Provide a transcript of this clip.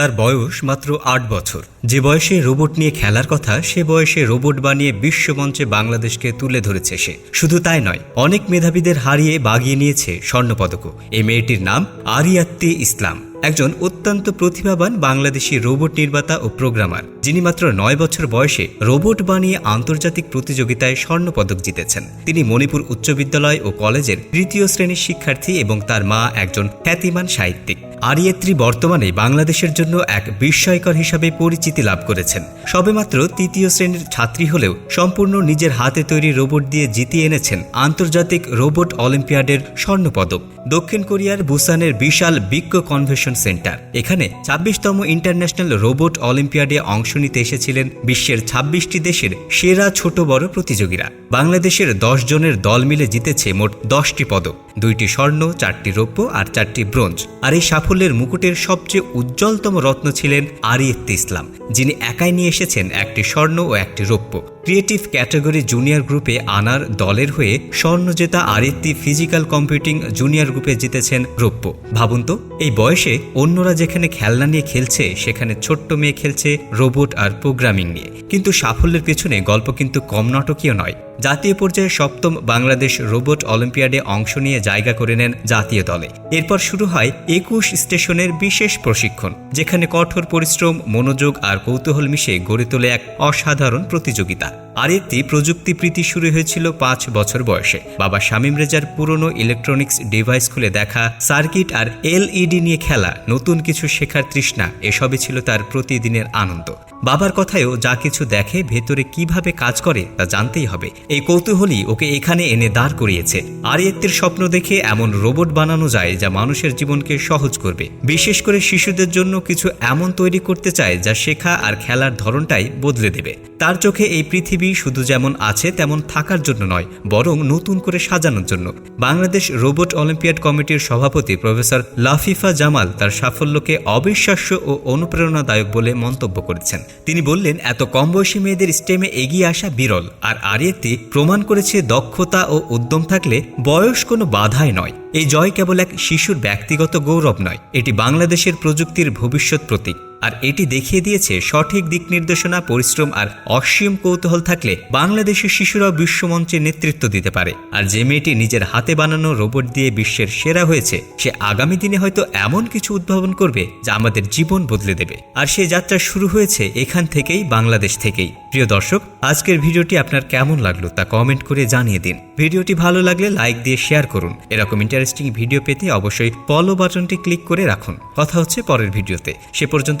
তার বয়স মাত্র আট বছর। যে বয়সে রোবট নিয়ে খেলার কথা, সে বয়সে রোবট বানিয়ে বিশ্বমঞ্চে বাংলাদেশকে তুলে ধরেছে সে। শুধু তাই নয়, অনেক মেধাবীদের হারিয়ে বাগিয়ে নিয়েছে স্বর্ণপদকও এই মেয়েটির নাম আরিয়াত্তি ইসলাম। একজন অত্যন্ত প্রতিভাবান বাংলাদেশি রোবট নির্মাতা ও প্রোগ্রামার, যিনি মাত্র নয় বছর বয়সে রোবট বানিয়ে আন্তর্জাতিক প্রতিযোগিতায় স্বর্ণপদক জিতেছেন। তিনি মণিপুর উচ্চ বিদ্যালয় ও কলেজের তৃতীয় শ্রেণির শিক্ষার্থী এবং তার মা একজন খ্যাতিমান সাহিত্যিক। আরিয়েত্রী বর্তমানে বাংলাদেশের জন্য এক বিস্ময়কর হিসাবে পরিচিতি লাভ করেছেন। সবেমাত্র তৃতীয় শ্রেণির ছাত্রী হলেও সম্পূর্ণ নিজের হাতে তৈরি রোবট দিয়ে জিতিয়ে এনেছেন আন্তর্জাতিক রোবট অলিম্পিয়াডের স্বর্ণপদক। দক্ষিণ কোরিয়ার বুসানের বিশাল বিজ্ঞ কনভেনশন সেন্টার। এখানে ছাব্বিশতম ইন্টারন্যাশনাল রোবট অলিম্পিয়াডে অংশ নিতে এসেছিলেন বিশ্বের ছাব্বিশটি দেশের সেরা ছোট বড় প্রতিযোগীরা। বাংলাদেশের দশ জনের দল মিলে জিতেছে মোট দশটি পদক। দুইটি স্বর্ণ, চারটি রৌপ্য আর চারটি ব্রোঞ্জ। আর এই সাফল্যের মুকুটের সবচেয়ে উজ্জ্বলতম রত্ন ছিলেন আরিয়েত্তি ইসলাম, যিনি একাই নিয়ে এসেছেন একটি স্বর্ণ ও একটি রৌপ্য। ক্রিয়েটিভ ক্যাটাগরি জুনিয়র গ্রুপে আনার দলের হয়ে স্বর্ণজেতা আরিত্তি ফিজিক্যাল কম্পিউটিং জুনিয়র গ্রুপে জিতেছেন রৌপ্য। ভাবুন তো, এই বয়সে অন্যরা যেখানে খেলনা নিয়ে খেলছে, সেখানে ছোট্ট মেয়ে খেলছে রোবট আর প্রোগ্রামিং নিয়ে। কিন্তু সাফল্যের পেছনে গল্প কিন্তু কম নাটকীয় নয়। জাতীয় পর্যায়ে সপ্তম বাংলাদেশ রোবট অলিম্পিয়াডে অংশ নিয়ে জায়গা করে নেন জাতীয় দলে। এরপর শুরু হয় একুশ স্টেশনের বিশেষ প্রশিক্ষণ, যেখানে কঠোর পরিশ্রম, মনোযোগ আর কৌতূহল মিশে গড়ে তোলে এক অসাধারণ প্রতিযোগিতা। that. আরেকটি প্রযুক্তি প্রীতি শুরু হয়েছিল পাঁচ বছর বয়সে। বাবা শামীম রেজার পুরনো ইলেকট্রনিক্স ডিভাইস খুলে দেখা, সার্কিট আর এলইডি নিয়ে খেলা, নতুন কিছু শেখার তৃষ্ণা, এসবই ছিল তার প্রতিদিনের আনন্দ। বাবার কথায়ও যা কিছু দেখে ভেতরে কীভাবে কাজ করে তা জানতেই হবে। এই কৌতূহলই ওকে এখানে এনে দাঁড় করিয়েছে। আরিয়েত্তের স্বপ্ন দেখে এমন রোবট বানানো যায় যা মানুষের জীবনকে সহজ করবে। বিশেষ করে শিশুদের জন্য কিছু এমন তৈরি করতে চায় যা শেখা আর খেলার ধরনটাই বদলে দেবে। তার চোখে এই পৃথিবী শুধু যেমন আছে, তেমন থাকার জন্য নয়, বরং নতুন করে সাজানোর জন্য। বাংলাদেশ রোবট অলিম্পিয়াড কমিটির সভাপতি প্রফেসর লাফিফা জামাল তার সাফল্যকে অবিশ্বাস্য ও অনুপ্রেরণাদায়ক বলে মন্তব্য করেছেন। তিনি বললেন, এত কম বয়সী মেয়েদের স্টেমে এগিয়ে আসা বিরল, আর আরিয়েত্তি প্রমাণ করেছে দক্ষতা ও উদ্যম থাকলে বয়স কোনো বাধাই নয়। এই জয় কেবল এক শিশুর ব্যক্তিগত গৌরব নয়, এটি বাংলাদেশের প্রযুক্তির ভবিষ্যৎ প্রতীক। আর এটি দেখিয়ে দিয়েছে সঠিক দিক নির্দেশনা, পরিশ্রম আর অসীম কৌতূহল থাকলে বাংলাদেশের শিশুরাও বিশ্বমঞ্চে নেতৃত্ব দিতে পারে। আর যে মেয়েটি নিজের হাতে বানানো রোবট দিয়ে বিশ্বের সেরা হয়েছে, সে আগামী দিনে হয়তো এমন কিছু উদ্ভাবন করবে যা আমাদের জীবন বদলে দেবে। আর সে যাত্রা শুরু হয়েছে এখান থেকেই, বাংলাদেশ থেকেই। প্রিয় দর্শক, আজকের ভিডিওটি আপনার কেমন লাগল তা কমেন্ট করে জানিয়ে দিন। ভিডিওটি ভালো লাগলে লাইক দিয়ে শেয়ার করুন। এরকম ইন্টারেস্টিং ভিডিও পেতে অবশ্যই ফলো বাটনটি ক্লিক করে রাখুন। কথা হচ্ছে পরের ভিডিওতে। সে পর্যন্ত